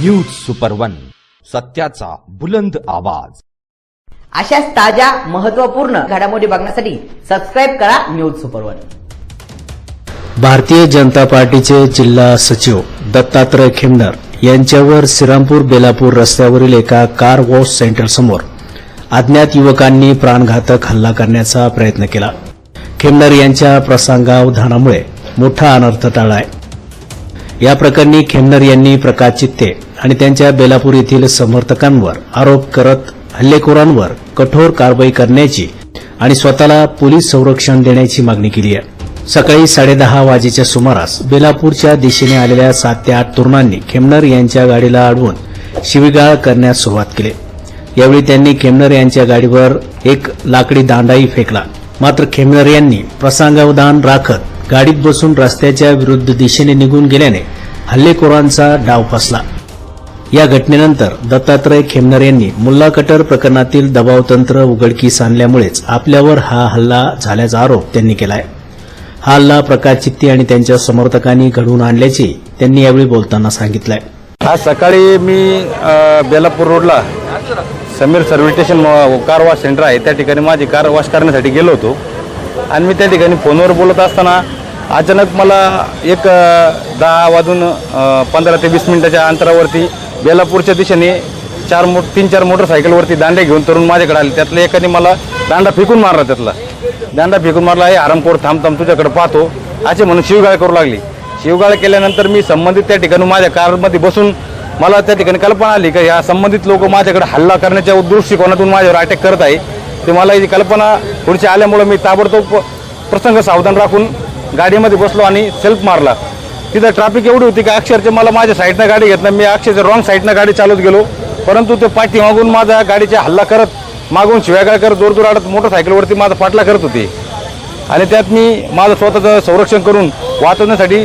News super one सत्याचा बुलंद आवाज. अशाच ताज्या महत्त्वपूर्ण घडामोडी बघण्यासाठी सबस्क्राईब करा news super one Bharatiya Janata पार्टीचे जिल्हा सचिव दत्तात्रय खिमनर यांच्यावर श्रीरामपूर बेलापूर रस्त्यावरील एका कार वॉश सेंटर समोर अज्ञात युवकांनी प्राणघातक हल्ला करण्याचा प्रयत्न केला. खिमनर यांच्या प्रसंगावधानामुळे मोठा अनर्थ टाळलाय. या प्रकरणी खेमनर यांनी प्रकाश चित्ते आणि त्यांच्या बेलापूर येथील समर्थकांवर आरोप करत हल्लेखोरांवर कठोर कारवाई करण्याची आणि स्वतःला पोलीस संरक्षण देण्याची मागणी केली आहे. सकाळी साडेदहा वाजेच्या सुमारास बेलापूरच्या दिशेने आलेल्या सात ते आठ तरुणांनी खेमनर यांच्या गाडीला अडवून शिवीगाळ करण्यास सुरुवात केली. यावेळी त्यांनी खेमनर यांच्या गाडीवर एक लाकडी दांडाही फेकला. मात्र खेमनर यांनी प्रसंगावधान राखत गाडीत बसून रस्त्याच्या विरुद्ध दिशेने निघून गेल्याने हल्लेखोरांचा डाव फसला. या घटनेनंतर दत्तात्रय खेमनर यांनी मुल्ला कटर प्रकरणातील दबावतंत्र उघडकीस आणल्यामुळेच आपल्यावर हा हल्ला झाल्याचा आरोप त्यांनी केलाय. हा हल्ला प्रकाश चित्ती आणि त्यांच्या समर्थकांनी घडवून आणल्याचे त्यांनी यावेळी बोलताना सांगितलंय. आज सकाळी मी बेलापूर रोडला Sameer service station car wash centre आहे. त्या ठिकाणी माझी कार वॉश करण्यासाठी गेलो होतो. आणि मी त्या ठिकाणी फोनवर बोलत असताना अचानक मला एक दहा वाजून पंधरा ते वीस मिनिटाच्या अंतरावरती बेलापूरच्या दिशेने चार मो तीन चार मोटरसायकलवरती दांडे घेऊन तरुण माझ्याकडे आले. त्यातल्या एकाने मला दांडा फेकून मारला त्यातला. दांडा फेकून मारला हे आरामखोर थांब थांब तुझ्याकडे पाहतो. असे म्हणून शिवगाळ करू लागली. शिवगाळ केल्यानंतर मी संबंधित त्या ठिकाणी माझ्या कारमध्ये बसून मला त्या ठिकाणी कल्पना आली की या संबंधित लोक माझ्याकडे हल्ला करण्याच्या दृष्टिकोनातून माझ्यावर अटॅक करत आहे. ते मला ही कल्पना पुढची आल्यामुळं मी ताबडतोब प्रसंग सावधान राखून गाडीमध्ये बसलो आणि सेल्फ मारला. तिथं ट्रॅफिक एवढी होती की अक्षरशः मला माझ्या साईडनं गाडी घेतलं मी अक्षरशः रॉंग साईडनं गाडी चालवत गेलो. परंतु ते पाठी मागून माझा गाडीचा हल्ला करत मागून शिव्यागाळ करत जोर आडत मोटरसायकलवरती माझा पाठला करत होते. आणि त्यात मी माझं स्वतःचं संरक्षण करून वाचवण्यासाठी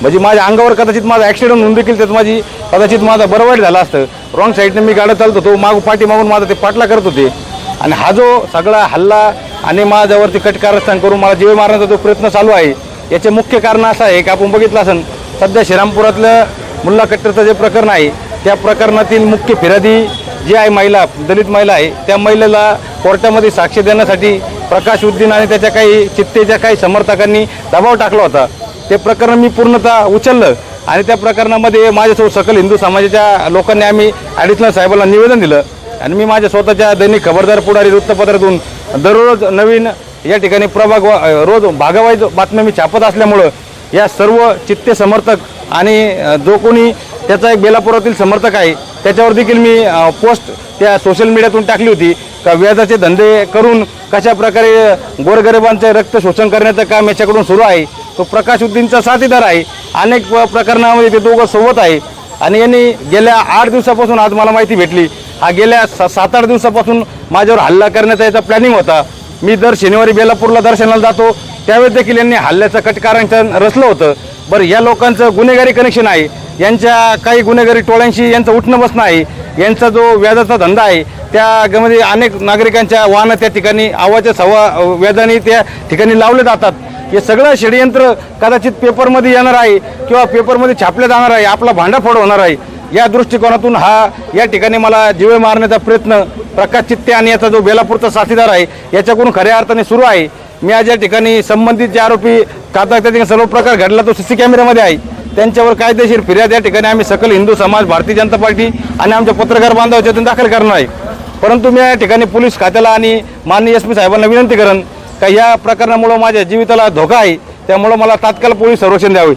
म्हणजे माझ्या अंगावर कदाचित माझा ॲक्सिडेंट होऊन देखील त्यात माझी कदाचित माझा बरं वाईट झाला असतं. रॉंग साईडने मी गाडं चालत होतो मागू पाठी मागून माझा ते पाठला करत होते. आणि हा जो सगळा हल्ला आणि माझ्यावरती कटकारस्थान करून मला जीवे मारण्याचा जो प्रयत्न चालू आहे याचे मुख्य कारण असं आहे की आपण बघितलं असेल सध्या श्रीरामपुरातलं मुल्ला कट्टरचं जे प्रकरण आहे त्या प्रकरणातील मुख्य फिर्यादी जी आहे महिला दलित महिला आहे त्या महिलेला कोर्टामध्ये साक्ष देण्यासाठी प्रकाश उद्दीन आणि त्याच्या काही चित्तेच्या काही समर्थकांनी दबाव टाकला होता. ते प्रकरण मी पूर्णतः उचललं आणि त्या प्रकरणामध्ये माझ्यासोबत सकल हिंदू समाजाच्या लोकांनी आम्ही ॲडिशनल साहेबांना निवेदन दिलं. आणि मी माझ्या स्वतःच्या दैनिक खबरदार पुढारी वृत्तपत्रातून दररोज नवीन या ठिकाणी प्रभाग रोज भागावाईज बातम्या मी छापत असल्यामुळं या सर्व चित्ते समर्थक आणि जो कोणी त्याचा एक बेलापुरातील समर्थक आहे त्याच्यावर देखील मी पोस्ट त्या सोशल मीडियातून टाकली होती का व्याजाचे धंदे करून कशा प्रकारे गोरगरिबांचे रक्त शोषण करण्याचं काम याच्याकडून सुरू आहे तो प्रकाश उद्दीनचा साथीदार आहे अनेक प- प्रकरणामध्ये ते दोघं सोबत आहे. आणि यांनी गेल्या आठ दिवसापासून आज मला माहिती भेटली हा गेल्या सा सात आठ दिवसापासून माझ्यावर हल्ला करण्याचा याचा प्लॅनिंग होता. मी दर शनिवारी बेलापूरला दर्शनाला जातो. त्यावेळेस देखील यांनी हल्ल्याचं कटकारांचं रचलं होतं. बरं या लोकांचं गुन्हेगारी कनेक्शन आहे. यांच्या काही गुन्हेगारी टोळ्यांशी यांचं उठणं बसणं आहे. यांचा जो व्याजाचा धंदा आहे त्यामध्ये अनेक नागरिकांच्या वाहनं त्या ठिकाणी आवाच्या सवा व्याजाने त्या ठिकाणी लावले जातात. हे सगळं षडयंत्र कदाचित पेपरमध्ये येणार आहे किंवा पेपरमध्ये छापलं जाणार आहे. आपला भांडाफोड होणार आहे. या दृष्टिकोनातून हा या ठिकाणी मला जीवे मारण्याचा प्रयत्न प्रकाश चित्ते आणि याचा जो बेलापूरचा साथीदार आहे याच्याकडून खऱ्या अर्थाने सुरू आहे. मी आज या ठिकाणी संबंधित जे आरोपी काता त्या ठिकाणी सर्व प्रकार घडला तो सी सी कॅमेऱ्यामध्ये आहे. त्यांच्यावर कायदेशीर फिर्याद या ठिकाणी आम्ही सकल हिंदू समाज भारतीय जनता पार्टी आणि आमच्या पत्रकार बांधवाच्यातून दाखल करणार आहे. परंतु मी या ठिकाणी पोलीस खात्याला आणि माननीय एस पी साहेबांना विनंती करेन का या प्रकरणामुळं माझ्या जीविताला धोका आहे त्यामुळं मला तात्काळ पोलीस संरक्षण द्यावे.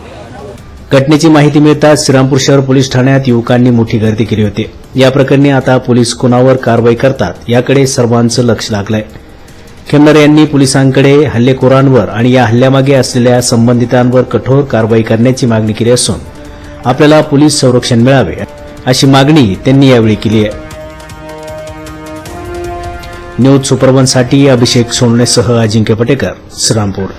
घटनेची माहिती मिळताच श्रीरामपूर शहर पोलीस ठाण्यात युवकांनी मोठी गर्दी केली होती. या प्रकरणी आता पोलीस कुणावर कारवाई करतात याकडे सर्वांचं लक्ष लागलंय. खेमनर यांनी पोलिसांकडे हल्लेखोरांवर आणि या हल्ल्यामागे असलेल्या संबंधितांवर कठोर कारवाई करण्याची मागणी केली असून आपल्याला पोलीस संरक्षण मिळावे अशी मागणी त्यांनी यावेळी केली आहे. न्यूज सुपरवनसाठी अभिषेक सोनणेसह अजिंक्य पटेकर श्रीरामपूर.